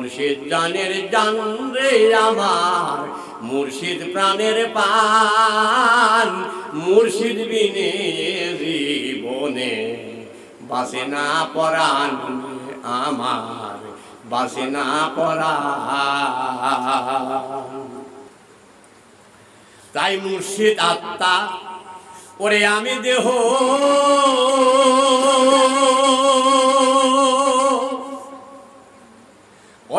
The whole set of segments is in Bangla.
মুর্শিদ জানের জান রে আমার, মুর্শিদ প্রাণের পান মুর্শিদ বিনে জীবনে। বাসে না পরাণ আমার, বাসে না পরাণ। তাই মুর্শিদ আত্মা, ওরে আমি দেহ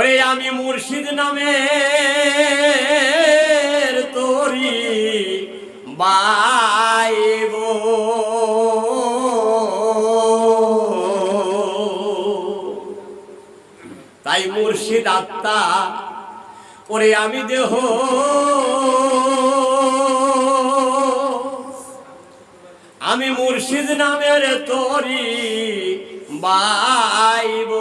ওরে আমি মুর্শিদ নামে তোরি বাইব। তাই মুর্শিদ আত্মা, ওরে আমি দেহ। আমি মুর্শিদ নামের তোরি বাইব।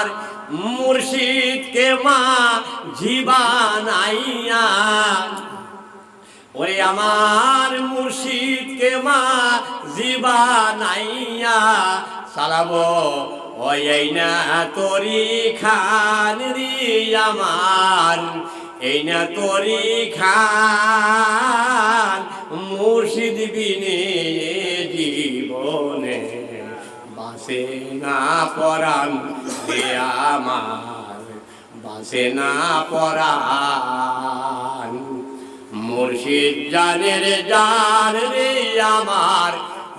আমার মুর্শিদকে মা জীবানাইয়া ওরে আমার মুর্শিদকে মা জীবানাইয়া সালাবো ওই না তরি খান রি আমার, এই না তরি খান মুর্শিদ বিনে জীবনে বাসে না পরাণ আমার বাসে না পরাণ। মুর্শিদ জানের জান রে আমার,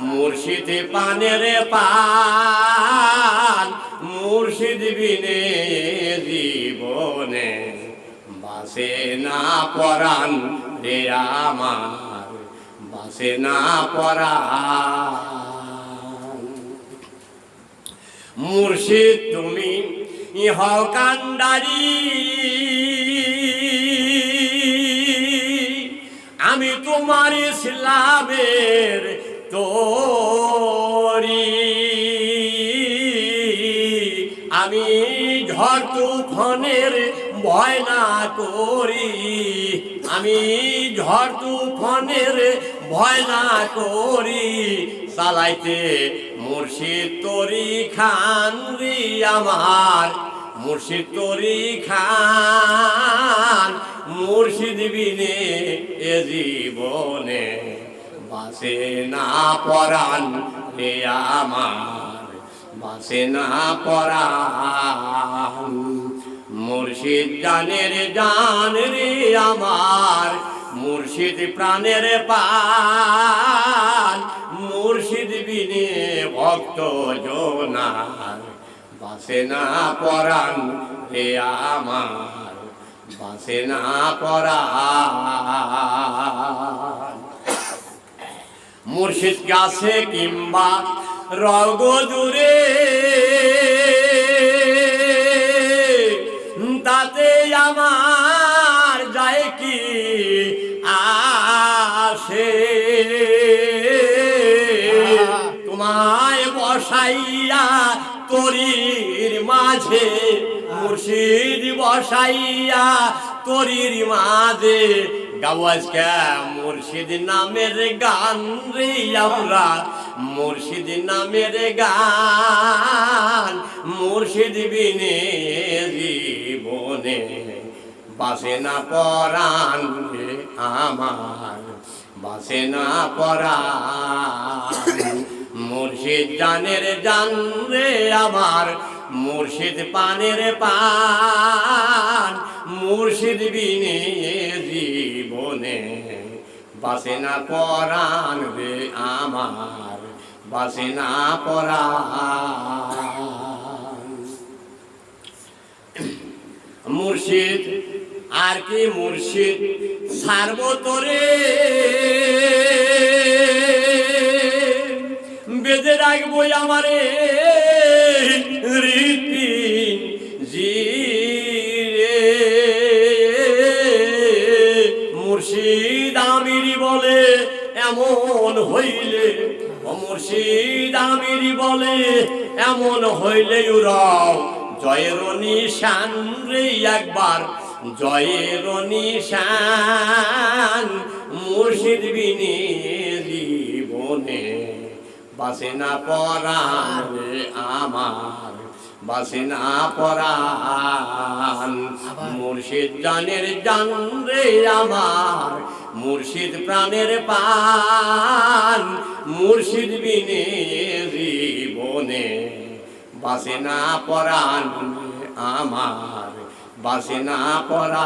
মুর্শিদ পানের পান। মুর্শিদ বিনে জীবনে বাসে না পরাণ রে আমার বাসে না পরাণ। মুর্শিদ তুমি, ইহ কান্ডারি। আমি তোমার ইসলামের তোরি। আমি ঝড় তুফানের ভয় না করি। আমি ঝড় তুফানের ভয় না করি, চালাইতে মুর্শিদ তরি খান রে আমার। মুর্শিদ তরি খান মুর্শিদ বিনে এ জীবনে বাসে না পরাণ হে আমার বাসে না পরাণ। মুর্শিদ জানের জান রে আমার মুর্শিদ প্রাণের পান মুর্শিদ বিনে ভক্ত জোনার বাসে না পরাণ রে আমার বাসে না পরাণ। মুর্শিদ গাছে কিংবা রগ দূরে আসে তোমায় বসাইয়া তরির মাঝে, মুর্শিদ বসাইয়া তরির মাঝে, গাওয়াজকে মুর্শিদ নামের গান রে আমরা, মুর্শিদ নামের গান, মুর্শিদ বিনে জীবনে বাসে না পরাণ আমার। বাসে না পরাণ মুর্শিদ জানের জান রে আমার, মুর্শিদ পানের পান। মুর্শিদ বিনে জীবনে বাসে না পরাণ রে আমার বাসে না পরাণ। মুর্শিদ আর কি মুর্শিদ? সার্বতরে। বেঁধে রাখব আমারে রীতি জিরে। মুর্শিদ আমিরি বলে এমন হইলে মুর্শিদ আমিরি বলে এমন হইলে উরাও জয়ের নিশান রে একবার জয়ের নিশান মুর্শিদ বিনে। জীবনে বাসে না পরাণ রে আমার বাসে না পরাণ। মুর্শিদ জানের জান রে আমার মুর্শিদ প্রাণের পান। মুর্শিদ বিনে জীবনে বাসে না পরাণ আমার। বাসে পরা